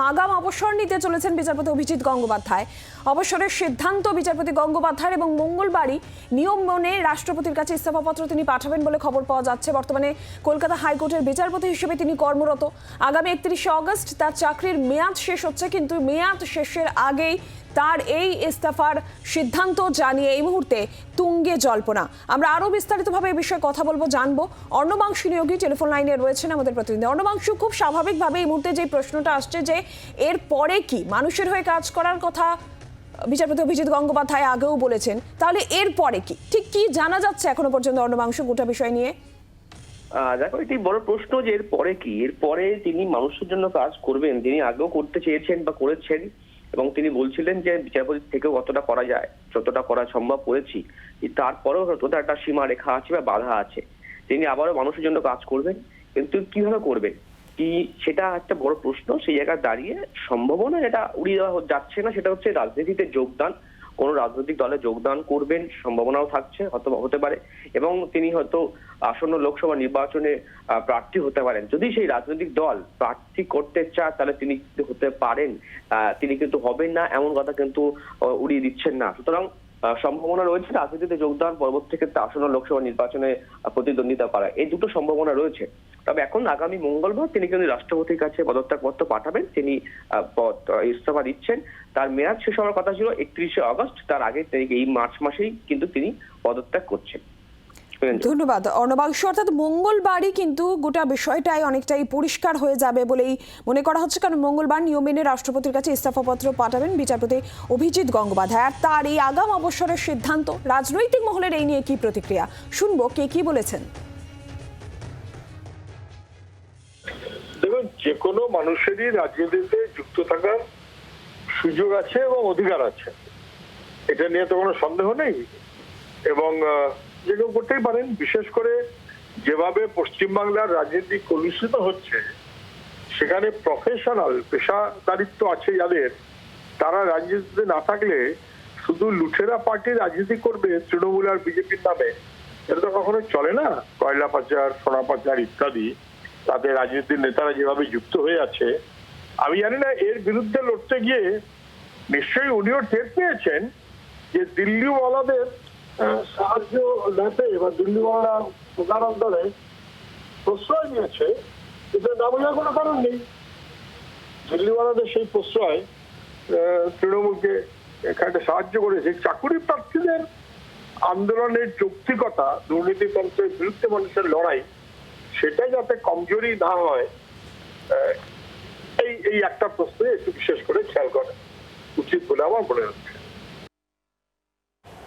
আগাম অবসর নিতে চলেছেন বিচারপতি অভিজিৎ গঙ্গোপাধ্যায়। অবসরের সিদ্ধান্ত বিচারপতি গঙ্গোপাধ্যায় এবং মঙ্গলবারই নিয়ম মনে রাষ্ট্রপতির কাছে ইস্তফাপত্র তিনি পাঠাবেন বলে খবর পাওয়া যাচ্ছে। বর্তমানে কলকাতা হাইকোর্টের বিচারপতি হিসেবে তিনি কর্মরত। আগামী একত্রিশে অগস্ট তার চাকরির মেয়াদ শেষ হচ্ছে, কিন্তু মেয়াদ শেষের আগেই তার এই ইস্তফার সিদ্ধান্ত জানিয়ে এই মুহূর্তে তুঙ্গে জল্পনা। আমরা আরও বিস্তারিতভাবে এই বিষয়ে কথা বলব, জানব। অর্ণবাংশু নিয়োগী টেলিফোন লাইনে রয়েছেন আমাদের প্রতিনিধি। অর্ণবাংশু, খুব স্বাভাবিকভাবে এই মুহূর্তে যে প্রশ্নটা আসছে যে এর পরে কি? মানুষের হয়ে কাজ করার কথা বিচারপতি অভিজিৎ গঙ্গোপাধ্যায় আগেও বলেছেন। তাহলে এর পরে কি? ঠিক কি জানা যাচ্ছে এখনও পর্যন্ত অর্ণবাংশু গোটা বিষয় নিয়ে? দেখো, এটি বড় প্রশ্ন যে এর পরে কি? এর পরে তিনি মানুষের জন্য কাজ করবেন, তিনি আগেও করতে চেয়েছেন বা করেছেন। এবং তিনি বলছিলেন যে বিচারপতি থেকেও অতটা করা যায়, যতটা করা সম্ভব করেছি। তারপরেও তার একটা সীমা রেখা আছে বা বাধা আছে। তিনি আবারও মানুষের জন্য কাজ করবেন, কিন্তু কীভাবে করবেন? কি সেটা একটা বড় প্রশ্ন, সেই জায়গায় দাঁড়িয়ে সম্ভাবনা যেটা উড়িয়ে দেওয়া যাচ্ছে না, সেটা হচ্ছে রাজনীতিতে যোগদান। কোন রাজনৈতিক দলে যোগদান করবেন সম্ভাবনাও থাকছে, হয়তো হতে পারে। এবং তিনি হয়তো আসন্ন লোকসভা নির্বাচনে প্রার্থী হতে পারেন। যদি সেই রাজনৈতিক দল প্রার্থী করতে চায়, তাহলে তিনি হতে পারেন। তিনি কিন্তু হবেন না, এমন কথা কিন্তু উড়িয়ে দিচ্ছেন না। সুতরাং সম্ভাবনা রয়েছে রাজনীতিতে যোগদান, পরবর্তী ক্ষেত্রে আসন্ন লোকসভা নির্বাচনে প্রতিদ্বন্দ্বিতা করা। এই দুটো সম্ভাবনা রয়েছে। তবে এখন আগামী মঙ্গলবার তিনি কিন্তু রাষ্ট্রপতির কাছে পদত্যাগপত্র পাঠাবেন। তিনি ইস্তফা দিচ্ছেন। তার মেয়াদ শেষ হওয়ার কথা ছিল একত্রিশে আগস্ট। তার আগে এই মার্চ মাসেই কিন্তু তিনি পদত্যাগ করছেন। ধন্যবাদ অর্ণবাংশু অর্থাৎ মঙ্গলবারই কিন্তু গোটা বিষয়টাই অনেকটাই পরিষ্কার হয়ে যাবে বলেই মনে করা হচ্ছে। কারণ মঙ্গলবার নিয়ম মেনে রাষ্ট্রপতির কাছে ইস্তফাপত্র পাঠাবেন বিচারপতি অভিজিৎ গঙ্গোপাধ্যায়। আর তার এই আগাম অবসরের সিদ্ধান্ত রাজনৈতিক মহলের এই নিয়ে কি প্রতিক্রিয়া? শুনব কে কি বলেছেন। যে কোনো মানুষেরই রাজনীতিতে যুক্ত থাকার সুযোগ আছে এবং অধিকার আছে। এটা নিয়ে তো কোনো সন্দেহ নেই। এবং যে কেউ করতেই পারেন। বিশেষ করে যেভাবে পশ্চিমবাংলার রাজনীতি কলুষিত হচ্ছে, সেখানে প্রফেশনাল পেশাদারিত্ব আছে যাদের। তারা রাজনীতিতে না থাকলে শুধু লুঠেরা পার্টি রাজনীতি করবে তৃণমূল আর বিজেপির নামে। এটা তো কখনো চলে না। কয়লা পাচার, সোনা পাচার ইত্যাদি। তাতে রাজনীতির নেতারা যেভাবে যুক্ত হয়ে আছে, আমি জানি না এর বিরুদ্ধে লড়তে গিয়ে নিশ্চয়ই উনিও টের পেয়েছেন যে দিল্লিওয়ালাদের সাহায্য নেতে বা দিল্লিওয়ালা প্রধানন্দরে প্রশ্রয় নিয়েছে, কিন্তু না বোঝার কোনো কারণ নেই। দিল্লিওয়ালাদের সেই প্রশ্রয় তৃণমূলকে এখানে সাহায্য করেছে। চাকুরি প্রার্থীদের আন্দোলনের যৌক্তিকতা দুর্নীতিতন্ত্রের বিরুদ্ধে মানুষের লড়াই সেটা যাতে কমজোরি না হয় এই এই একটা প্রশ্নে একটু বিশেষ করে খেয়াল করা উচিত বলে আমার মনে হচ্ছে।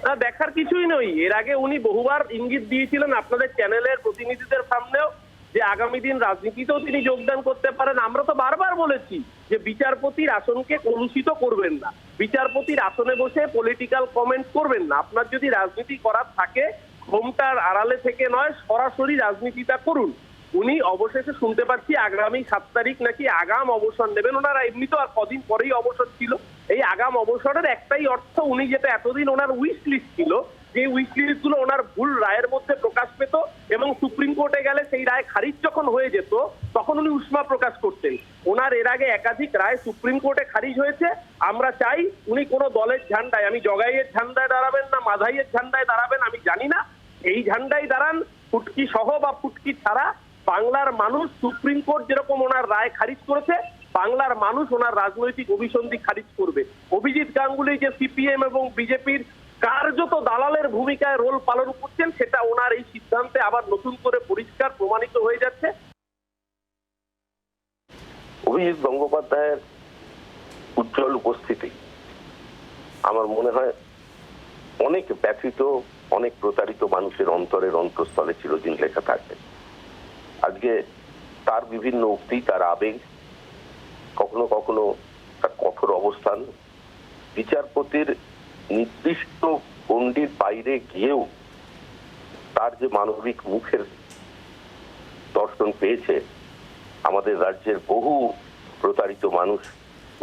না, দেখার কিছুই নই। এর আগে উনি বহুবার ইঙ্গিত দিয়েছিলেন আপনাদের চ্যানেলের প্রতিনিধিদের সামনেও যে আগামী দিন রাজনীতিতেও তিনি যোগদান করতে পারেন। আমরা তো বারবার বলেছি যে বিচারপতির আসনকে কলুষিত করবেন না। বিচারপতির আসনে বসে পলিটিক্যাল কমেন্ট করবেন না। আপনার যদি রাজনীতি করার থাকে, ঘোমটার আড়ালে থেকে নয়, সরাসরি রাজনীতিটা করুন। উনি অবশেষে শুনতে পাচ্ছি আগামী সাত তারিখ নাকি আগাম অবসর নেবেন। ওনারা এমনি তো আর কদিন পরেই অবসর ছিল। এই আগাম অবসরের একটাই অর্থ উনি যেটা এতদিন ওনার উইশ লিস্ট ছিল, যে উইশ লিস্টগুলো ওনার ভুল রায়ের মধ্যে প্রকাশ পেত এবং সুপ্রিম কোর্টে গেলে সেই রায় খারিজ যখন হয়ে যেত, তখন উনি উষ্মা প্রকাশ করতেন। ওনার এর আগে একাধিক রায় সুপ্রিম কোর্টে খারিজ হয়েছে। আমরা চাই উনি কোনো দলের ঝান্ডায়, আমি জগাইয়ের ঝান্ডায় দাঁড়াবেন না মাধাইয়ের ঝান্ডায় দাঁড়াবেন, আমি জানি না। এই ঝান্ডায় দাঁড়ান ফুটকি সহ বা ফুটকি ছাড়া বাংলার মানুষ সুপ্রিম কোর্ট যেরকম ওনার রায় খারিজ করেছে, বাংলার মানুষ ওনার রাজনৈতিক অভিসন্ধি খারিজ করবে। অভিজিৎ গাঙ্গুলি যে সিপিএম এবং বিজেপির কার্যত দালালের ভূমিকায় রোল পালন করছেন, সেটা ওনার এই সিদ্ধান্তে আবার নতুন করে পরিষ্কার প্রমাণিত হয়ে যাচ্ছে। অভিজিৎ গঙ্গোপাধ্যায়ের উজ্জ্বল উপস্থিতি আমার মনে হয় অনেক ব্যথিত, অনেক প্রতারিত মানুষের অন্তরের অন্তঃস্থলে চিরদিন লেখা থাকবে। আজকে তার বিভিন্ন উক্তি, তার আবেগ, কখনো কখনো তার কঠোর অবস্থান। বিচারপতির নির্দিষ্ট গণ্ডির বাইরে গিয়েও তার যে মানবিক মুখের দর্শন পেয়েছে, আমাদের রাজ্যের বহু প্রতারিত মানুষ,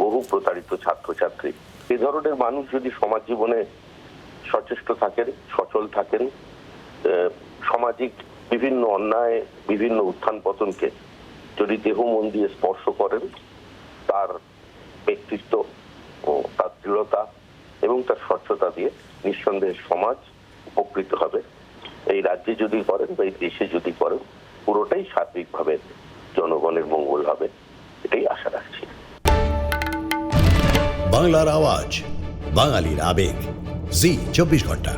বহু প্রতারিত ছাত্রছাত্রী। এ ধরনের মানুষ যদি সমাজ জীবনে সচেষ্ট থাকেন, সচল থাকেন সামাজিক বিভিন্ন অন্যায়, বিভিন্ন উত্থান পতনকে যদি দেহ মন দিয়ে স্পর্শ করেন, তার ব্যক্তিত্ব ও তার দৃঢ়তা এবং তার স্বচ্ছতা দিয়ে নিঃসন্দেহে সমাজ উপকৃত হবে। এই রাজ্যে যদি করেন বা এই দেশে যদি করেন, পুরোটাই সার্বিকভাবে জনগণের মঙ্গল হবে, এটাই আশা রাখছি। বাংলার আওয়াজ, বাঙালির আবেগ, জি, চব্বিশ ঘণ্টা।